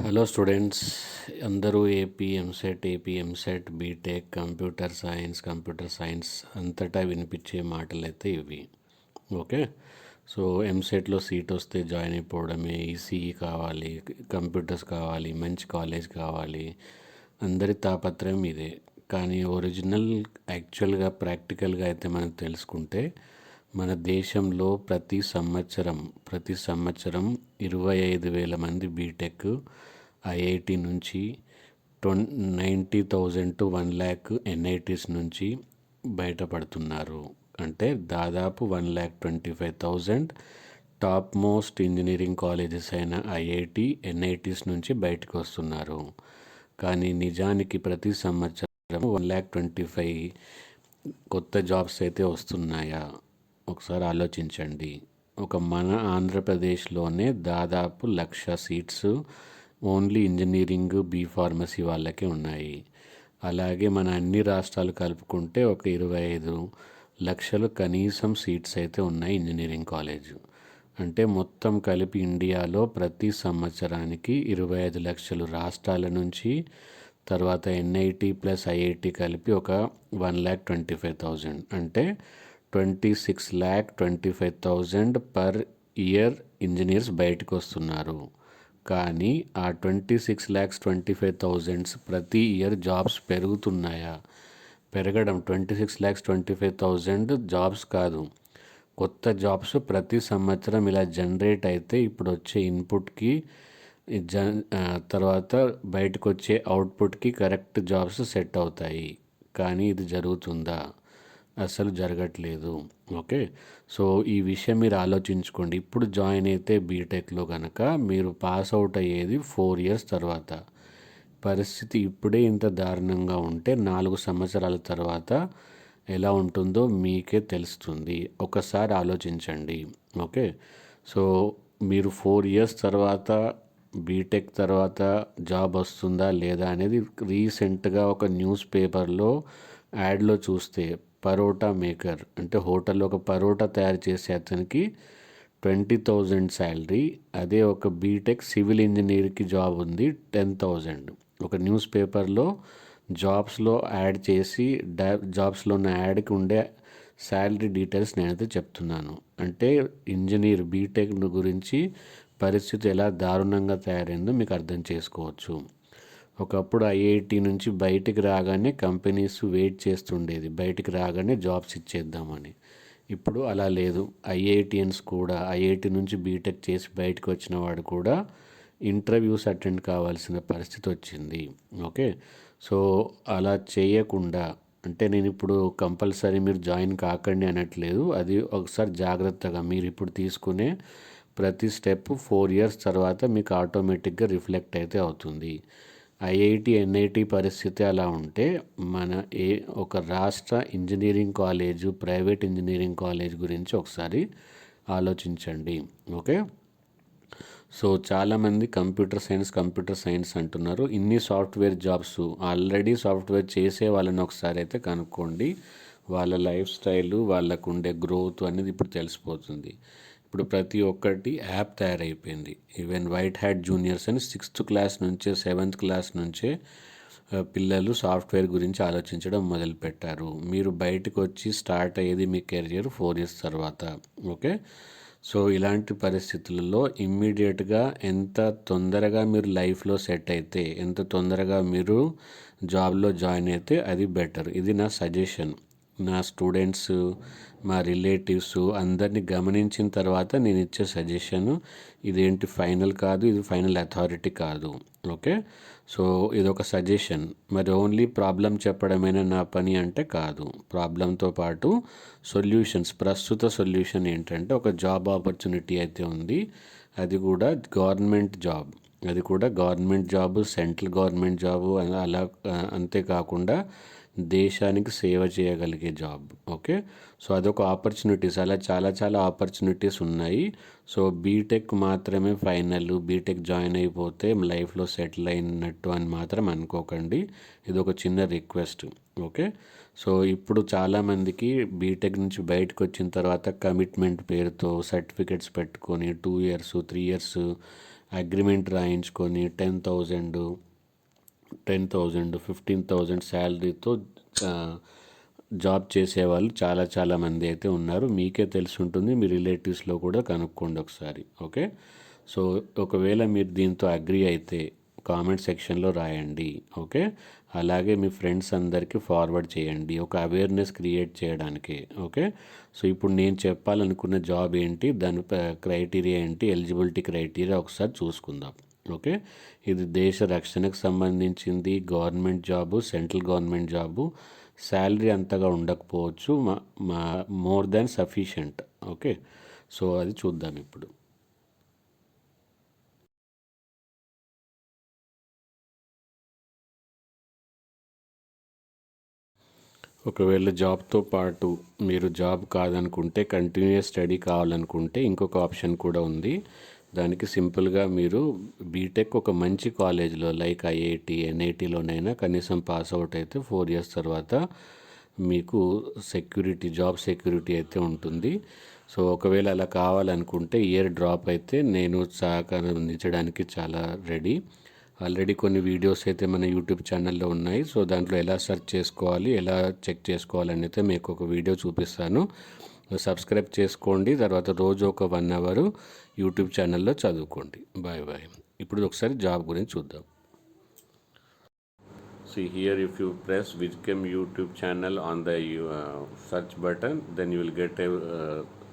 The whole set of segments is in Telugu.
హలో స్టూడెంట్స్ అందరూ AP EAMCET AP EAMCET B Tech computer science computer science అంతటా వినిపించే మాటలు అయితే ఇవి ఓకే సో ఎంసెట్లో సీట్ వస్తే జాయిన్ అయిపోవడమే. ఈసీఈ కావాలి కంప్యూటర్స్ కావాలి మంచి కాలేజ్ కావాలి. అందరి తాపత్రయం ఇదే. కానీ ఒరిజినల్ యాక్చువల్గా ప్రాక్టికల్గా అయితే మనం తెలుసుకుంటే మన దేశంలో ప్రతి సంవత్సరం ప్రతి సంవత్సరం ఇరవై ఐదు వేల మంది బీటెక్ ఐఐటి నుంచి ట్వం ninety thousand to one lakh NITs నుంచి బయటపడుతున్నారు. అంటే దాదాపు one lakh twenty five thousand top most engineering colleges అయిన ఐఐటి ఎన్ఐటీస్ నుంచి బయటకు వస్తున్నారు. కానీ నిజానికి ప్రతి సంవత్సరం వన్ ల్యాక్ ట్వంటీ ఫైవ్ కొత్త జాబ్స్ అయితే వస్తున్నాయా? ఒకసారి ఆలోచించండి. ఒక మన ఆంధ్రప్రదేశ్లోనే దాదాపు లక్ష seats only engineering B pharmacy వాళ్ళకే ఉన్నాయి. అలాగే మన అన్ని రాష్ట్రాలు కలుపుకుంటే ఒక ఇరవై ఐదు లక్షలు కనీసం సీట్స్ అయితే ఉన్నాయి ఇంజనీరింగ్ కాలేజ్. అంటే మొత్తం కలిపి ఇండియాలో ప్రతి సంవత్సరానికి ఇరవై ఐదు లక్షలు రాష్ట్రాల నుంచి తర్వాత ఎన్ఐటి ప్లస్ ఐఐటి కలిపి ఒక one lakh twenty five thousand. అంటే twenty six lakh twenty five thousand per year engineers బయటకు వస్తున్నారు. కానీ ఆ twenty six lakhs twenty five thousands ప్రతి ఇయర్ జాబ్స్ పెరుగుతున్నాయా? పెరగడం twenty six lakhs twenty five thousand jobs కాదు. కొత్త జాబ్స్ ప్రతి సంవత్సరం ఇలా జనరేట్ అయితే ఇప్పుడు వచ్చే ఇన్పుట్కి జన్ తర్వాత బయటకు వచ్చే అవుట్పుట్కి కరెక్ట్ జాబ్స్ సెట్ అవుతాయి. కానీ ఇది జరుగుతుందా? అసలు జరగట్లేదు. ఓకే? సో ఈ విషయం మీరు ఆలోచించుకోండి. ఇప్పుడు జాయిన్ అయితే బీటెక్లో కనుక మీరు పాస్ అవుట్ అయ్యేది ఫోర్ ఇయర్స్ తర్వాత. పరిస్థితి ఇప్పుడే ఇంత దారుణంగా ఉంటే నాలుగు సంవత్సరాల తర్వాత ఎలా ఉంటుందో మీకే తెలుస్తుంది. ఒకసారి ఆలోచించండి. ఓకే? సో మీరు ఫోర్ ఇయర్స్ తర్వాత బీటెక్ తర్వాత జాబ్ వస్తుందా లేదా అనేది రీసెంట్గా ఒక న్యూస్ పేపర్లో యాడ్లో చూస్తే పరోటా మేకర్ అంటే హోటల్లో ఒక పరోటా తయారు చేసే అతనికి ట్వంటీ థౌజండ్ శాలరీ. అదే ఒక బీటెక్ సివిల్ ఇంజనీర్కి జాబ్ ఉంది టెన్ థౌజండ్. ఒక న్యూస్ పేపర్లో జాబ్స్లో యాడ్ చేసి డా జాబ్స్లో ఉన్న యాడ్కి ఉండే శాలరీ డీటెయిల్స్ నేనైతే చెప్తున్నాను. అంటే ఇంజనీర్ బీటెక్ గురించి పరిస్థితి ఎలా దారుణంగా తయారైందో మీకు అర్థం చేసుకోవచ్చు. ఒకప్పుడు ఐఐటి నుంచి బయటికి రాగానే కంపెనీస్ వెయిట్ చేస్తుండేది. బయటికి రాగానే జాబ్స్ ఇచ్చేద్దామని. ఇప్పుడు అలా లేదు. ఐఐటియన్స్ కూడా ఐఐటి నుంచి బీటెక్ చేసి బయటకు వచ్చిన వాడు కూడా ఇంటర్వ్యూస్ అటెండ్ కావాల్సిన పరిస్థితి వచ్చింది. ఓకే? సో అలా చేయకుండా అంటే నేను ఇప్పుడు కంపల్సరీ మీరు జాయిన్ కాకండి అనట్లేదు. అది ఒకసారి జాగ్రత్తగా మీరు ఇప్పుడు తీసుకునే ప్రతి స్టెప్ ఫోర్ ఇయర్స్ తర్వాత మీకు ఆటోమేటిక్గా రిఫ్లెక్ట్ అయితే అవుతుంది. ఐఐటి ఎన్ఐటి పరిస్థితి అలా ఉంటే మన ఏ ఒక రాష్ట్ర engineering college private engineering college గురించి ఒకసారి ఆలోచించండి. ఓకే? సో చాలామంది కంప్యూటర్ సైన్స్ కంప్యూటర్ సైన్స్ అంటున్నారు. ఇన్ని సాఫ్ట్వేర్ జాబ్స్ ఆల్రెడీ సాఫ్ట్వేర్ చేసే వాళ్ళని ఒకసారి అయితే కనుక్కోండి. వాళ్ళ లైఫ్ స్టైలు వాళ్ళకు ఉండే గ్రోత్ అనేది ఇప్పుడు తెలిసిపోతుంది. ఇప్పుడు ప్రతి ఒక్కటి యాప్ తయారైపోయింది. ఈవెన్ వైట్ హ్యాట్ జూనియర్స్ అని సిక్స్త్ క్లాస్ నుంచే సెవెంత్ క్లాస్ నుంచే పిల్లలు సాఫ్ట్వేర్ గురించి ఆలోచించడం మొదలుపెట్టారు. మీరు బయటకు వచ్చి స్టార్ట్ అయ్యేది మీ కెరియర్ ఫోర్ ఇయర్స్ తర్వాత. ఓకే? సో ఇలాంటి పరిస్థితులలో ఇమ్మీడియట్గా ఎంత తొందరగా మీరు లైఫ్లో సెట్ అయితే ఎంత తొందరగా మీరు జాబ్లో జాయిన్ అయితే అది బెటర్. ఇది నా సజెషన్. నా స్టూడెంట్స్ మా రిలేటివ్స్ అందరినీ గమనించిన తర్వాత నేను ఇచ్చే సజెషను ఇదేంటి ఫైనల్ కాదు ఇది ఫైనల్ అథారిటీ కాదు. ఓకే? సో ఇది ఒక సజెషన్. మరి ఓన్లీ ప్రాబ్లం చెప్పడమేనా నా పని అంటే కాదు. ప్రాబ్లంతో పాటు సొల్యూషన్స్ ప్రస్తుత సొల్యూషన్ ఏంటంటే ఒక జాబ్ ఆపర్చునిటీ అయితే ఉంది. అది కూడా గవర్నమెంట్ జాబ్. అది కూడా government job central government job అలా అంతేకాకుండా దేశానికి సేవ చేయగలిగే జాబ్. ఓకే? సో అదొక ఆపర్చునిటీస్. అలా చాలా చాలా ఆపర్చునిటీస్ ఉన్నాయి. సో బీటెక్ మాత్రమే ఫైనల్. బీటెక్ జాయిన్ అయిపోతే లైఫ్లో సెటిల్ అయినట్టు అని మాత్రం అనుకోకండి. ఇది ఒక చిన్న రిక్వెస్ట్. ఓకే? సో ఇప్పుడు చాలామందికి బీటెక్ నుంచి బయటకు వచ్చిన తర్వాత కమిట్మెంట్ పేరుతో సర్టిఫికెట్స్ పెట్టుకొని two years three years agreement రాయించుకొని ten thousand ten thousand fifteen thousand శాలరీతో job చేసేవాళ్ళు చాలా చాలా మంది అయితే ఉన్నారు. మీకే తెలిసి ఉంటుంది మీ రిలేటివ్స్లో కూడా కనుక్కోండి ఒకసారి ఓకే? సో ఒకవేళ మీరు దీంతో అగ్రి అయితే కామెంట్ సెక్షన్లో రాయండి ఓకే? అలాగే మీ ఫ్రెండ్స్ అందరికీ ఫార్వర్డ్ చేయండి ఒక అవేర్నెస్ క్రియేట్ చేయడానికి ఓకే? సో ఇప్పుడు నేను చెప్పాలనుకున్న జాబ్ ఏంటి దాని క్రైటీరియా ఏంటి ఎలిజిబిలిటీ క్రైటీరియా ఒకసారి చూసుకుందాం. ఓకే? ఇది దేశ రక్షణకు సంబంధించింది. Government job central government job. Salary అంతగా ఉండకపోవచ్చు. మా more than sufficient. Okay? So అది చూద్దాం ఇప్పుడు. ఒకవేళ జాబ్తో పాటు మీరు జాబ్ కాదనుకుంటే కంటిన్యూస్ స్టడీ కావాలనుకుంటే ఇంకొక ఆప్షన్ కూడా ఉంది. దానికి సింపుల్గా మీరు బీటెక్ ఒక మంచి కాలేజ్లో లైక్ ఐఐటి ఎన్ఐటీలోనైనా కనీసం పాస్ అవుట్ అయితే ఫోర్ ఇయర్స్ తర్వాత మీకు సెక్యూరిటీ జాబ్ సెక్యూరిటీ అయితే ఉంటుంది. సో ఒకవేళ అలా కావాలనుకుంటే ఇయర్ డ్రాప్ అయితే నేను సహకారం అందించడానికి చాలా రెడీ. ఆల్రెడీ కొన్ని వీడియోస్ అయితే మన యూట్యూబ్ ఛానల్లో ఉన్నాయి. సో దాంట్లో ఎలా సెర్చ్ చేసుకోవాలి ఎలా చెక్ చేసుకోవాలని అయితే మీకు ఒక వీడియో చూపిస్తాను. సబ్స్క్రైబ్ చేసుకోండి తర్వాత రోజు ఒక వన్ అవర్ యూట్యూబ్ ఛానల్లో చదువుకోండి. బాయ్ బాయ్ ఇప్పుడు ఒకసారి జాబ్ గురించి చూద్దాం. See here if you press WizChem YouTube channel on the search button then you will get a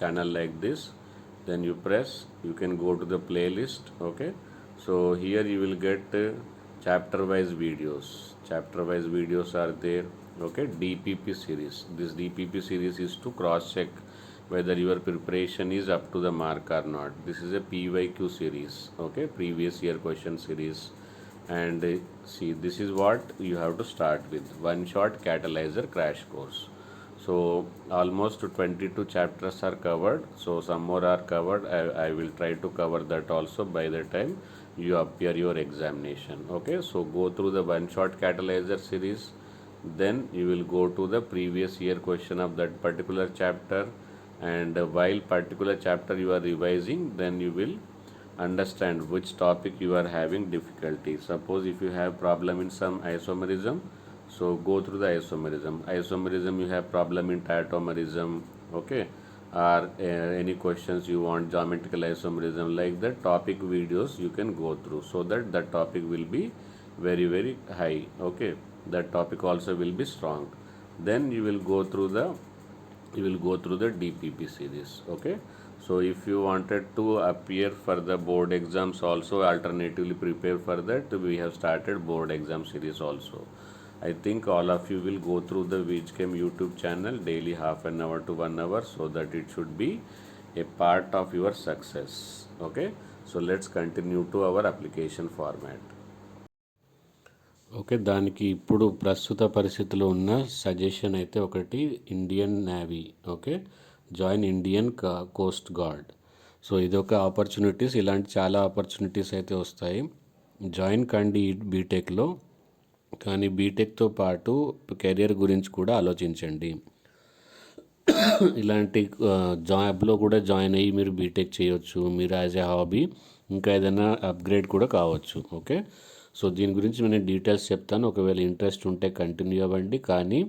channel like this then you press you can go to the playlist okay so here you will get chapter wise videos chapter wise videos are there okay DPP series this DPP series is to cross check whether your preparation is up to the mark or not. This is a pyq series okay? Previous year question series. And uh, see this is what you have to start with. One shot catalyzer crash course. So almost 22 chapters are covered. So some more are covered. I, I will try to cover that also by the time you appear your examination okay? So go through the one shot catalyzer series. Then you will go to the previous year question of that particular chapter and while particular chapter you are revising then you will understand which topic you are having difficulty. Suppose if you have problem in some isomerism so go through the isomerism. Isomerism you have problem in tautomerism okay? Or uh, any questions you want geometrical isomerism like that topic videos you can go through so that that topic will be very very high okay? That topic also will be strong. Then you will go through the you will go through the dpp series okay so if you wanted to appear for the board exams also alternatively prepare for that we have started board exam series also I think all of you will go through the Vijchem YouTube channel daily half an hour to one hour so that it should be a part of your success. Okay, so let's continue to our application format. Okay దానికి ఇప్పుడు ప్రస్తుత పరిస్థితిలో ఉన్న సజెషన్ అయితే ఒకటి Indian Navy okay join Indian Coast Guard. So ఇదొక ఆపర్చునిటీస్ ఇలాంటి చాలా ఆపర్చునిటీస్ అయితే వస్తాయి. జాయిన్ కండి బీటెక్లో కానీ బీటెక్తో పాటు కెరియర్ గురించి కూడా ఆలోచించండి. ఇలాంటి జాబ్లో కూడా జాయిన్ అయ్యి మీరు బీటెక్ చేయొచ్చు మీరు యాజ్ ఏ హాబీ ఇంకా ఏదైనా అప్గ్రేడ్ కూడా కావచ్చు ఓకే. సో దీని గురించి నేను డీటెయిల్స్ చెప్తాను. ఒకవేళ ఇంట్రెస్ట్ ఉంటే కంటిన్యూ అవ్వండి. కానీ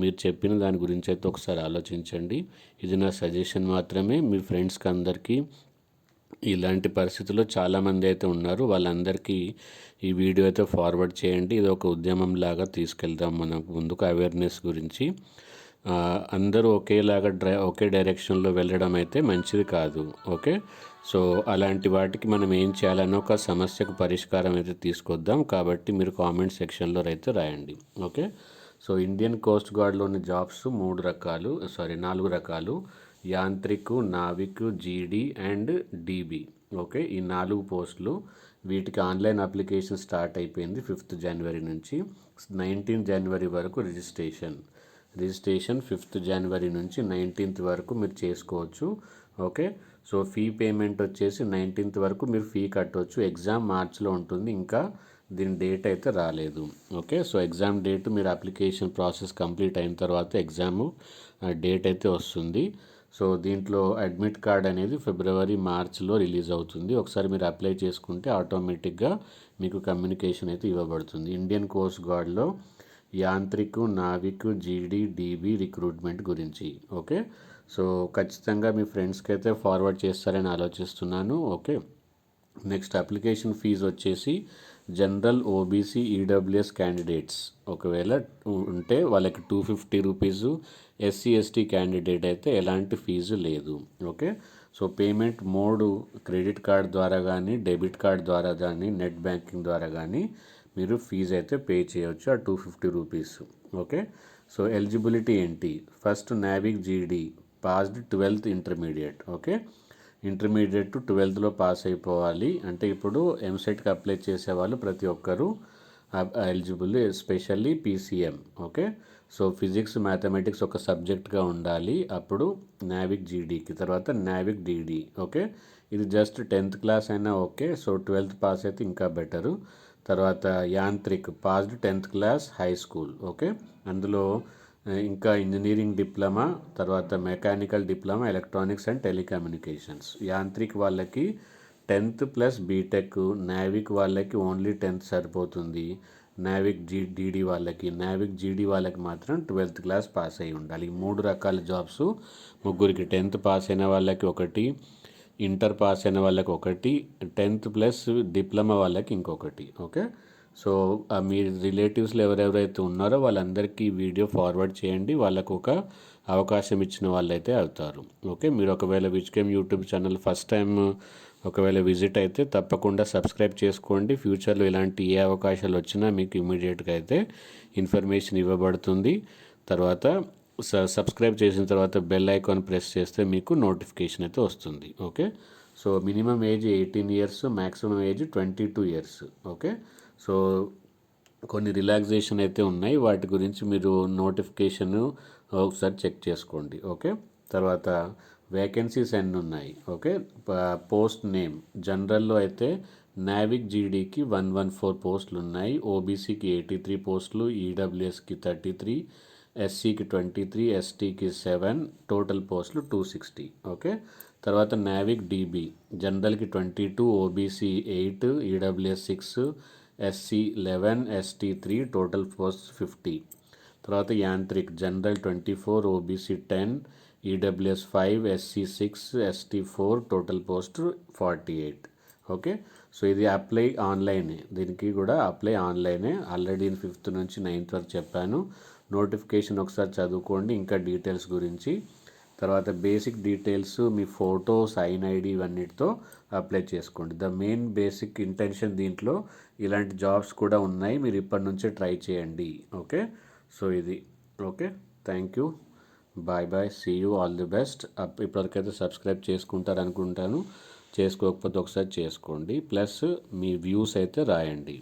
మీరు చెప్పిన దాని గురించి అయితే ఒకసారి ఆలోచించండి. ఇది నా సజెషన్ మాత్రమే. మీ ఫ్రెండ్స్కి అందరికీ ఇలాంటి పరిస్థితుల్లో చాలామంది అయితే ఉన్నారు. వాళ్ళందరికీ ఈ వీడియో అయితే ఫార్వర్డ్ చేయండి. ఇది ఒక ఉద్యమం లాగా తీసుకెళ్దాం మనం ముందుకు అవేర్నెస్ గురించి. అందరూ ఒకేలాగా డ్రై ఒకే డైరెక్షన్లో వెళ్ళడం అయితే మంచిది కాదు. ఓకే? సో అలాంటి వాటికి మనం ఏం చేయాలని ఒక సమస్యకు పరిష్కారం అయితే తీసుకొద్దాం. కాబట్టి మీరు కామెంట్ సెక్షన్లో అయితే రాయండి. ఓకే? సో ఇండియన్ కోస్ట్ గార్డ్లోని జాబ్స్ మూడు రకాలు సారీ నాలుగు రకాలు. యాంత్రికు నావిక్ జీడీ అండ్ డీబీ. ఓకే? ఈ నాలుగు పోస్టులు వీటికి ఆన్లైన్ అప్లికేషన్ స్టార్ట్ అయిపోయింది ఫిఫ్త్ జనవరి నుంచి. నైన్టీన్ జనవరి వరకు రిజిస్ట్రేషన్. రిజిస్ట్రేషన్ ఫిఫ్త్ జనవరి నుంచి నైన్టీన్త్ వరకు మీరు చేసుకోవచ్చు. ఓకే? సో ఫీ పేమెంట్ వచ్చేసి నైన్టీన్త్ వరకు మీరు ఫీ కట్టవచ్చు ఎగ్జామ్ మార్చ్లో ఉంటుంది. ఇంకా దీని డేట్ అయితే రాలేదు. ఓకే సో ఎగ్జామ్ డేట్ మీరు అప్లికేషన్ ప్రాసెస్ కంప్లీట్ అయిన తర్వాత ఎగ్జామ్ డేట్ అయితే వస్తుంది. సో దీంట్లో అడ్మిట్ కార్డ్ అనేది ఫిబ్రవరి మార్చ్లో రిలీజ్ అవుతుంది. ఒకసారి మీరు అప్లై చేసుకుంటే ఆటోమేటిక్గా మీకు కమ్యూనికేషన్ అయితే ఇవ్వబడుతుంది. Indian Coast గార్డ్లో Yantrik Navik GD DB recruitment గురించి. ఓకే సో ఖచ్చితంగా మీ ఫ్రెండ్స్కి అయితే ఫార్వర్డ్ చేస్తారని ఆలోచిస్తున్నాను ఓకే? నెక్స్ట్ అప్లికేషన్ ఫీజు వచ్చేసి జనరల్ ఓబీసీ ఈడబ్ల్యూఎస్ క్యాండిడేట్స్. ఒకవేళ ఉంటే వాళ్ళకి two fifty rupees SC ST candidate అయితే ఎలాంటి ఫీజు లేదు okay? So payment mode credit card ద్వారా కానీ డెబిట్ కార్డ్ ద్వారా కానీ నెట్ బ్యాంకింగ్ ద్వారా కానీ మీరు ఫీజు అయితే పే చేయవచ్చు ఆ two fifty rupees okay? So eligibility ఏంటి? First Navik GD passed twelfth intermediate okay? Intermediate to ట్వెల్త్లో pass అయిపోవాలి. అంటే ఇప్పుడు ఎంసెట్కి అప్లై చేసేవాళ్ళు ప్రతి ఒక్కరూ eligible especially PCM okay? So physics mathematics ఒక సబ్జెక్ట్గా ఉండాలి. అప్పుడు నావిక్ జీడీకి తర్వాత నావిక్ డీడీ ఓకే? ఇది జస్ట్ టెన్త్ క్లాస్ అయినా ఓకే. సో ట్వెల్త్ పాస్ అయితే ఇంకా బెటరు. తర్వాత Yantrik passed tenth class high school okay? అందులో ఇంకా ఇంజనీరింగ్ డిప్లొమా తర్వాత mechanical diploma electronics and telecommunications. Yantrik వాళ్ళకి టెన్త్ ప్లస్ బీటెక్ నావిక్ వాళ్ళకి ఓన్లీ టెన్త్ సరిపోతుంది. నావిక్ జీ డీడీ వాళ్ళకి నావిక్ జీడీ వాళ్ళకి మాత్రం ట్వెల్త్ క్లాస్ పాస్ అయి ఉండాలి. ఈ మూడు రకాల జాబ్స్ ముగ్గురికి టెన్త్ పాస్ అయిన వాళ్ళకి ఒకటి ఇంటర్ పాస్ అయిన వాళ్ళకి ఒకటి టెన్త్ ప్లస్ డిప్లొమా వాళ్ళకి ఇంకొకటి ఓకే? సో మీ రిలేటివ్స్లో ఎవరెవరైతే ఉన్నారో వాళ్ళందరికీ వీడియో ఫార్వర్డ్ చేయండి. వాళ్ళకు ఒక అవకాశం ఇచ్చిన వాళ్ళైతే అవుతారు. ఓకే? మీరు ఒకవేళ WizChem YouTube channel first time ఒకవేళ విజిట్ అయితే తప్పకుండా సబ్స్క్రైబ్ చేసుకోండి. ఫ్యూచర్లో ఇలాంటి ఏ అవకాశాలు వచ్చినా మీకు ఇమీడియట్గా అయితే ఇన్ఫర్మేషన్ ఇవ్వబడుతుంది. తర్వాత సబ్స్క్రైబ్ చేసిన తర్వాత బెల్ ఐకాన్ ప్రెస్ చేస్తే మీకు నోటిఫికేషన్ అయితే వస్తుంది. Okay? So minimum age eighteen years maximum age twenty two years okay? So కొన్ని రిలాక్సేషన్ అయితే ఉన్నాయి. వాటి గురించి మీరు నోటిఫికేషన్ ఒకసారి చెక్ చేసుకోండి. ఓకే? తర్వాత వేకెన్సీస్ ఎన్ని ఉన్నాయి? ఓకే? Post name. జనరల్లో అయితే నావిక్ జీడీకి వన్ వన్ ఫోర్ పోస్టులు ఉన్నాయి. ఓబీసీకి ఎయిటీ త్రీ పోస్టులు ఈడబ్ల్యూఎస్కి థర్టీ త్రీ ఎస్సీకి ట్వంటీ త్రీ ఎస్టీకి సెవెన్ టోటల్ పోస్టులు టూ సిక్స్టీ. ఓకే? తర్వాత Navik DB. జనరల్కి twenty two OBC eight EWS six SC eleven ST three total post fifty. తర్వాత Yantrik general twenty four OBC ten EWS five SC six ST four total post forty eight. Okay? So ఇది అప్లై ఆన్లైనే. దీనికి కూడా అప్లై ఆన్లైనే. ఆల్రెడీ ఫిఫ్త్ నుంచి నైన్త్ వరకు చెప్పాను. నోటిఫికేషన్ ఒకసారి చదువుకోండి. ఇంకా డీటెయిల్స్ గురించి తర్వాత బేసిక్ డీటెయిల్స్ మీ ఫోటో సైన్ ఐడి ఇవన్నిటితో అప్లై చేసుకోండి. ద మెయిన్ బేసిక్ ఇంటెన్షన్ దీంట్లో ఇలాంటి జాబ్స్ కూడా ఉన్నాయి. మీరు ఇప్పటి నుంచే ట్రై చేయండి. ఓకే సో ఇది. Okay thank you bye bye see you all the best ఇప్పటివరకైతే subscribe చేసుకుంటారు అనుకుంటాను. చేసుకోకపోతే ఒకసారి చేసుకోండి. ప్లస్ మీ వ్యూస్ అయితే రాయండి.